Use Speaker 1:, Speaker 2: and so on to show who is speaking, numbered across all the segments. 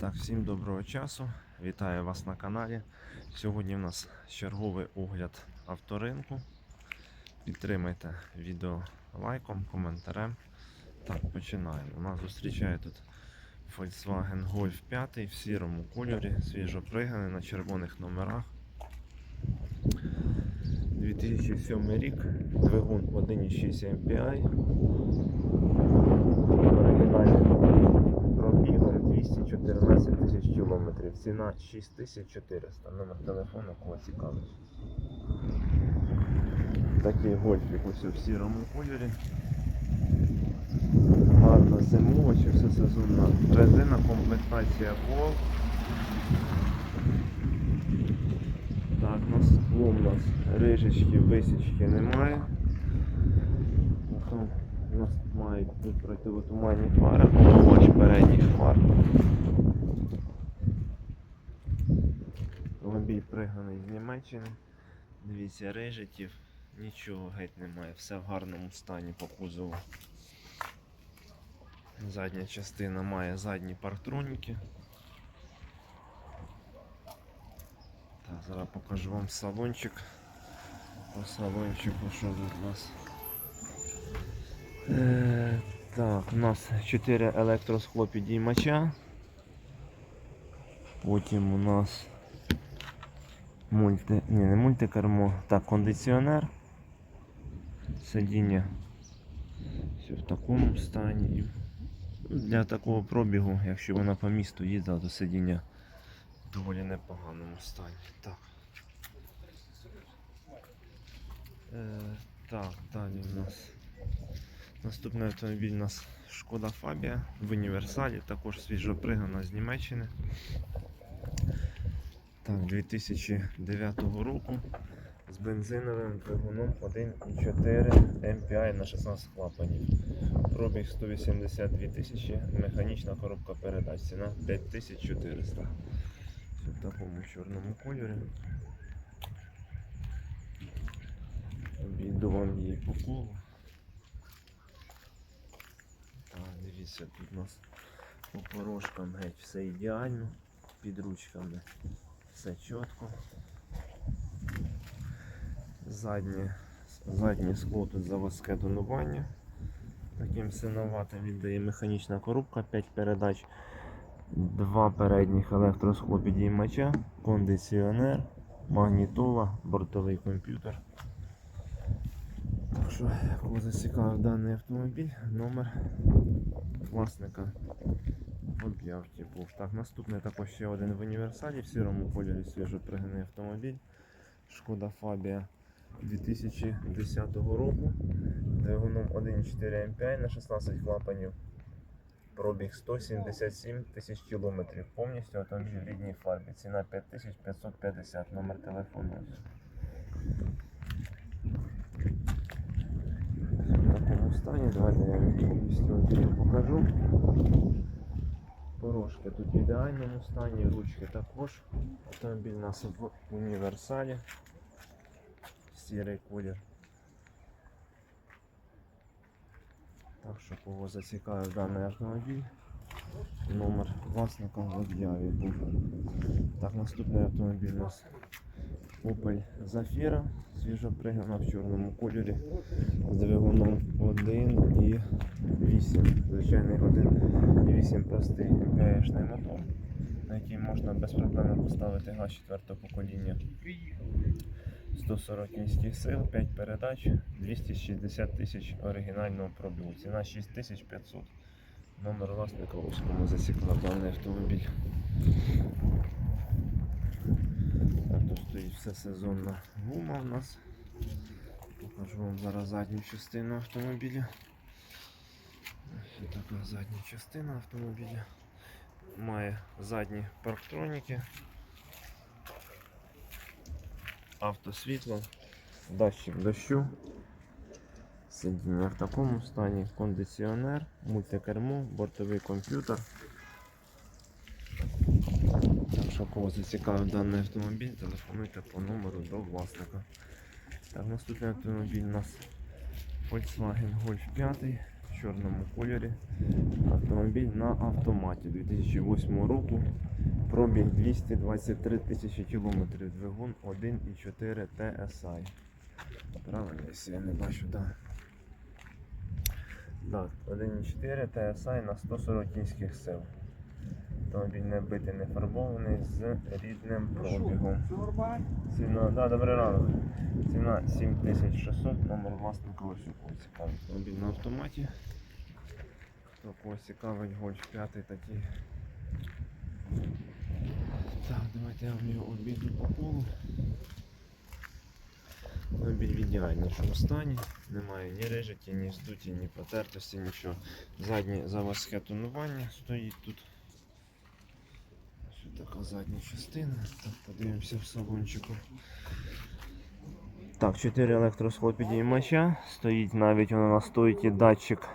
Speaker 1: Так, всім доброго часу. Вітаю вас на каналі. Сьогодні в нас черговий огляд авторинку. Підтримайте відео лайком, коментарем. Так, починаємо. У нас зустрічає тут Volkswagen Golf 5 в сірому кольорі, свіжоприганий на червоних номерах. 2007 рік, двигун 1.6 MPI. Оригінальний пробігом 214 тисяч кілометрів. Ціна 6400. Номер телефону, кого цікавить. Такий гольфік ось у сірому кольорі. Гарна зимова чи все сезонна резина, комплектація Vol. Так, на скло у нас рижечки, висічки немає. Потім у нас мають тут противотуманні фари, омивач передніх фар. Автомобіль пригнаний з Німеччини. Дивіться, рижиків, нічого геть немає, все в гарному стані по кузову. Задня частина має задні парктроніки. Так, зараз покажу вам салончик. По салончику, що тут у нас. Е, так, у нас 4 електросхлопідіймача. Потім у нас мульти... Ні, не мультикермо, так, кондиціонер. Сидіння все в такому стані. Для такого пробігу, якщо вона по місту їздила, то сидіння в доволі непоганому стані. Так. Е, так, далі у нас наступний автомобіль у нас Шкода Фабія в універсалі, також свіжопригнана з Німеччини. Так, 2009 року з бензиновим двигуном 1.4 MPI на 16 клапанів. Пробіг 182 тисячі, механічна коробка передач, ціна 5400. Все в такому чорному кольорі. Обійду вам її по колу. Так, дивіться, тут у нас по порожкам геть все ідеально, під ручками все чітко. Заднє, заднє скло тут заводське тонування. Таким синоватим віддає механічна коробка, 5 передач, два передніх електросхлопідіймача, кондиціонер, магнітола, бортовий комп'ютер. Так що, кого зацікавив даний автомобіль, номер власника в об'явці був. Так, наступний також ще один в універсалі в сірому кольорі свіжопригнаний автомобіль. Шкода Фабія 2010 року. Двигуном 1.4 MPI на 16 клапанів. Пробіг 177 тисяч кілометрів. Повністю автомобіль в рідній фарбі. Ціна 5550, номер телефону. В такому стані. Давайте я вам повністю покажу. Порожки тут в ідеальному стані, ручки також. Автомобіль у нас в універсалі. Сірий колір. Так що кого зацікавив даний автомобіль. Номер власника в об'яві був. Так, наступний автомобіль у нас Opel Zafira, свіжо пригнана в чорному кольорі з двигуном 1 і 8. Звичайний 1,8 простий MPH мотор, на який можна без проблем поставити газ 4 покоління. 140 кінських сил, 5 передач, 260 тисяч оригінального пробігу. Ціна 6500. Номер власника ось кому зацікавив даний автомобіль. Тут стоїть все сезонна гума у нас. Покажу вам зараз задню частину автомобіля. Ось така задня частина автомобіля. Має задні парктроніки, автосвітло, датчик дощу, сидіння в такому стані, кондиціонер, мультикермо, бортовий комп'ютер. Так що кого зацікавив даний автомобіль, телефонуйте по номеру до власника. Так, наступний автомобіль у нас Volkswagen Golf 5 в чорному кольорі. Автомобіль на автоматі 2008 року. Пробіг 223 тисячі кілометрів. Двигун 1,4 TSI. Правильно, якщо я не бачу, так. Так, 1,4 TSI на 140 кінських сил. Автомобіль не битий, не фарбований з рідним пробігом. Ціна, да, добрий ранок. Ціна 7600, номер власника ось цікавий. Автомобіль на автоматі. Хто когось цікавить, гольф 5 такий. Так, давайте я вам його обійду по колу. Автомобіль в ідеальнішому стані. Немає ні рижиті, ні здуті, ні потертості, нічого. Заднє заводське тонування стоїть тут. Така задня частина. Так, подивимося в салончику. Так, 4 електросхлопідіймача. Стоїть навіть воно на стойці датчик.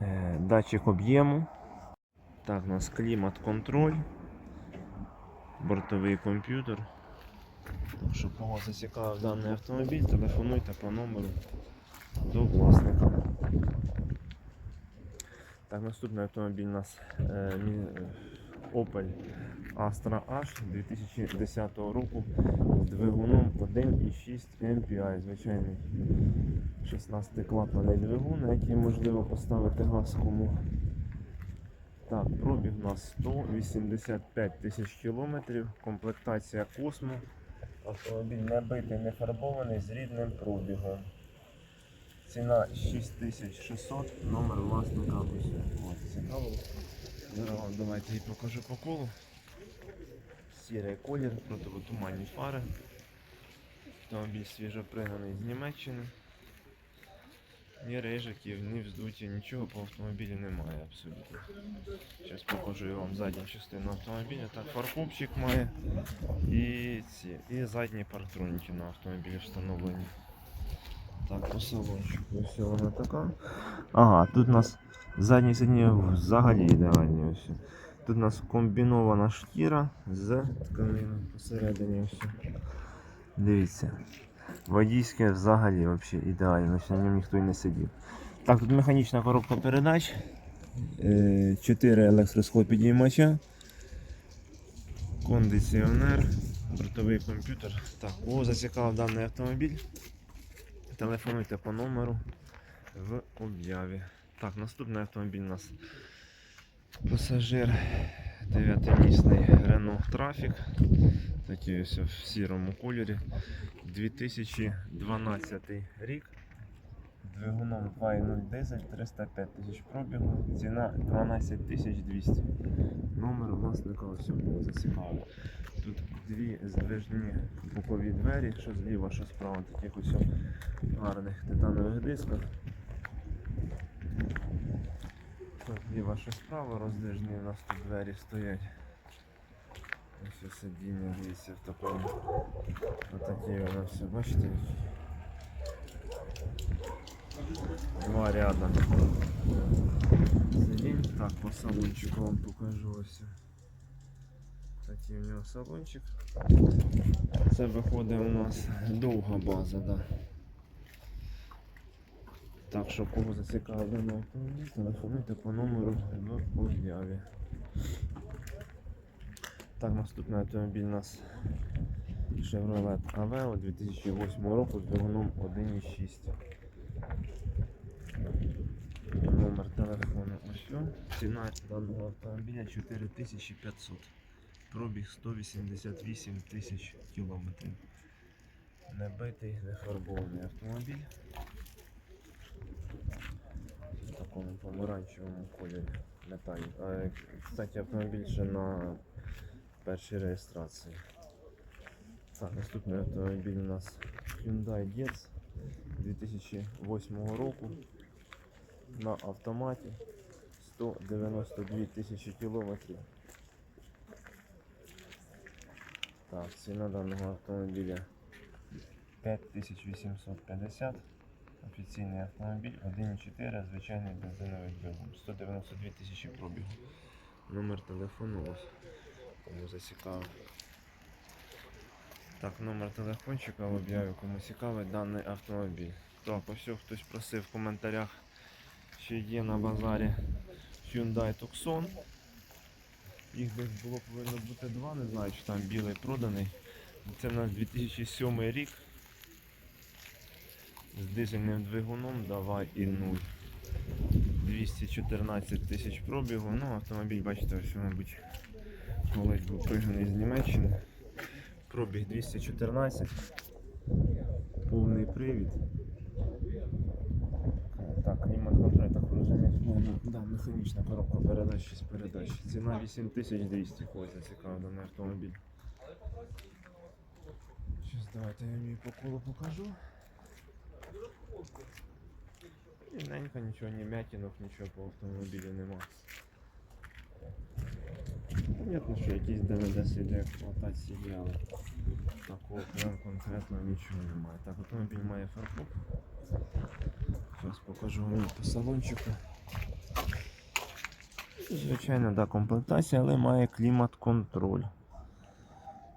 Speaker 1: Е, датчик об'єму. Так, у нас клімат-контроль. Бортовий комп'ютер. Так що кого зацікавив даний автомобіль, телефонуйте по номеру до власника. Так, наступний автомобіль у нас е, Opel Astra H 2010 року з двигуном 1,6 MPI, звичайний 16 клапаний двигун, на який можливо поставити газ кому. Так, пробіг у нас 185 тисяч кілометрів, комплектація Космо. Автомобіль не битий, не фарбований з рідним пробігом. Ціна 6600, номер власника. Ось, цікаво. Зараз вам давайте її покажу по колу. Сірий колір, противотуманні фари. Автомобіль свіжопригнаний з Німеччини. Ні рижиків, ні вздуті, нічого по автомобілі немає абсолютно. Зараз покажу я вам задню частину автомобіля. Так, фаркопчик має і ці, і задні партроніки на автомобілі встановлені. Так, по салончику ось вона така. Ага, тут у нас задні сидіння взагалі ідеальні. Ось. Тут у нас комбінована шкіра з тканиною посередині. Ось. Дивіться. Водійське взагалі вообще ідеально, на ньому ніхто і не сидів. Так, тут механічна коробка передач. 4 електросхлопідіймача. Кондиціонер, бортовий комп'ютер. Так, кого зацікавив даний автомобіль? Телефонуйте по номеру в об'яві. Так, наступний автомобіль у нас пасажир 9-місний Renault Trafic. Такий ось в сірому кольорі. 2012 рік. Двигуном 2.0 дизель, 305 тисяч пробігу, ціна 12 тисяч 200. Номер власника ось було. Тут дві здвижні бокові двері, що зліва, що справа, таких ось гарних титанових дисках. Що зліва, що справа роздвижні у нас тут двері стоять. Ось сидіння, дивіться в такому. Отакі воно все, бачите? Два ряда. Сидінь. Так, по салончику вам покажу ось. Такий у нього салончик. Це виходить у нас довга база, да. Так що кого зацікавив даний автомобіль, телефонуйте по номеру в об'яві. Так, наступний автомобіль у нас Chevrolet Aveo 2008 року з двигуном 1.6. Номер телефону ось. Ціна даного автомобіля 4500. Пробіг 188 тисяч кілометрів. Не битий, не фарбований автомобіль. В такому помаранчевому кольорі металі. Кстати, автомобіль ще на першій реєстрації. Так, наступний автомобіль у нас Hyundai Getz 2008 року на автоматі 192 тисячі кілометрів. Так, ціна даного автомобіля 5850. Офіційний автомобіль 1.4, звичайний бензиновий двигун. 192 тисячі пробігу. Номер телефону ось. Кому зацікавив. Так, номер телефончика в об'яві, кому цікавий даний автомобіль. Так, ось хтось просив в коментарях, чи є на базарі Hyundai Tucson. Їх десь було повинно бути два, не знаю, чи там білий проданий. Це у нас 2007 рік. З дизельним двигуном давай і 0. 214 тисяч пробігу. Ну, автомобіль, бачите, ось, мабуть, колись був пригнаний з Німеччини. Пробіг 214. Повний привід. Так, клімат контроль, так розумію. Ну, ну, да, механічна коробка передач 6 передач. Ціна 8200, когось зацікавив даний автомобіль. Щас давайте я її по колу покажу. Рівненько, нічого, ні м'ятінок, нічого по автомобілю нема. Понятно, що якісь ДВД сліди експлуатації є, але такого прям конкретно нічого немає. Так, автомобіль має фаркоп. Зараз покажу вам по салончику. Звичайно, да, комплектація, але має клімат-контроль.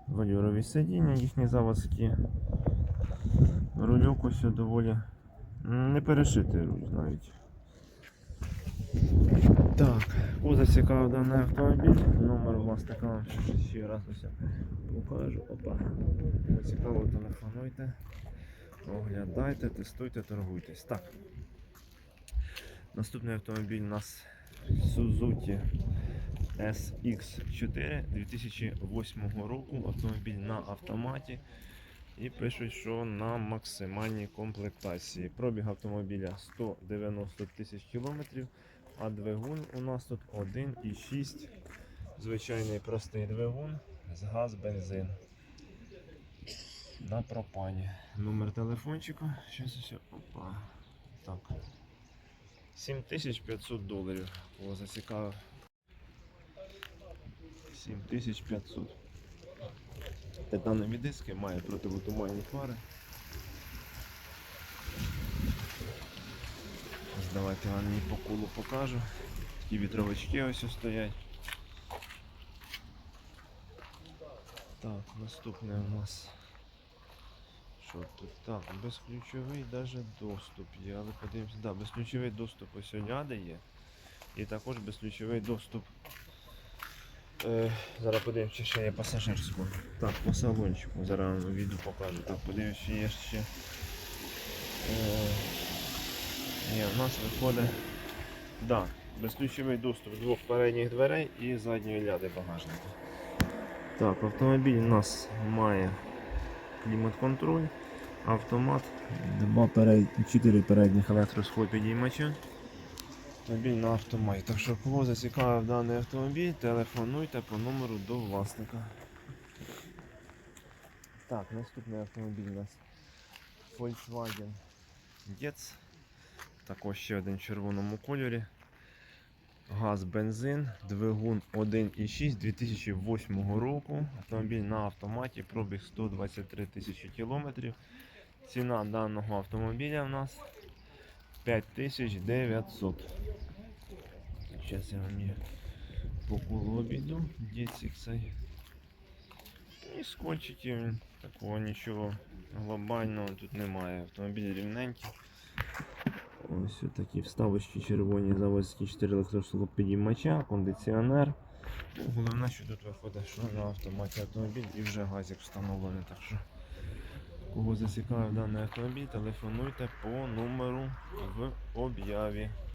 Speaker 1: Вольорові сидіння, їхні заводські. Рульок ось доволі не перешитий руль навіть. Так, кого зацікавив даний автомобіль, номер власника вам ще раз ось покажу. Опа. Цікаво, телефонуйте, оглядайте, тестуйте, торгуйтесь. Так. Наступний автомобіль у нас Suzuki SX4 2008 року. Автомобіль на автоматі. І пишуть, що на максимальній комплектації. Пробіг автомобіля 190 тисяч кілометрів, а двигун у нас тут 1,6. Звичайний простий двигун з газ бензин. На пропані. Номер телефончика. Щас. Опа. Так. 7500 доларів. Кого зацікавив. 7500. Титанові диски, має противотуманні фари. Ось Давайте вам її по колу покажу. Такі вітровички ось ось стоять. Так, наступне у нас. Що? Так, безключовий даже доступ є, але подивимося, да, безключовий доступ ось ляди є. І також безключовий доступ. Е, зараз подивимося, ще є пасажирську. Так, по салончику. Зараз відео покажу. Так, подивимося, чи є ще. Е, ні, у нас виходить. Да, безключовий доступ з двох передніх дверей і задньої ляди багажника. Так, автомобіль у нас має клімат-контроль, автомат, два перед... 4 передніх електросхлопідіймача. Автомобіль на автоматі. Так що кого зацікавив даний автомобіль, телефонуйте по номеру до власника. Так, наступний автомобіль у нас Volkswagen Getz. Також ще один в червоному кольорі. Газ, бензин, двигун 1,6 2008 року. Автомобіль на автоматі, пробіг 123 тисячі кілометрів. Ціна даного автомобіля у нас 5900. Зараз я вам по колу обійду. Дітсик цей. І скотчиків, такого нічого глобального тут немає. Автомобіль рівненький. Ось такі вставочки червоні заводські 4 електросолопідіймача, кондиціонер. Ну, Головне, що тут виходить, що на автоматі автомобіль і вже газик встановлений. Так що, кого зацікавив даний автомобіль, телефонуйте по номеру в об'яві.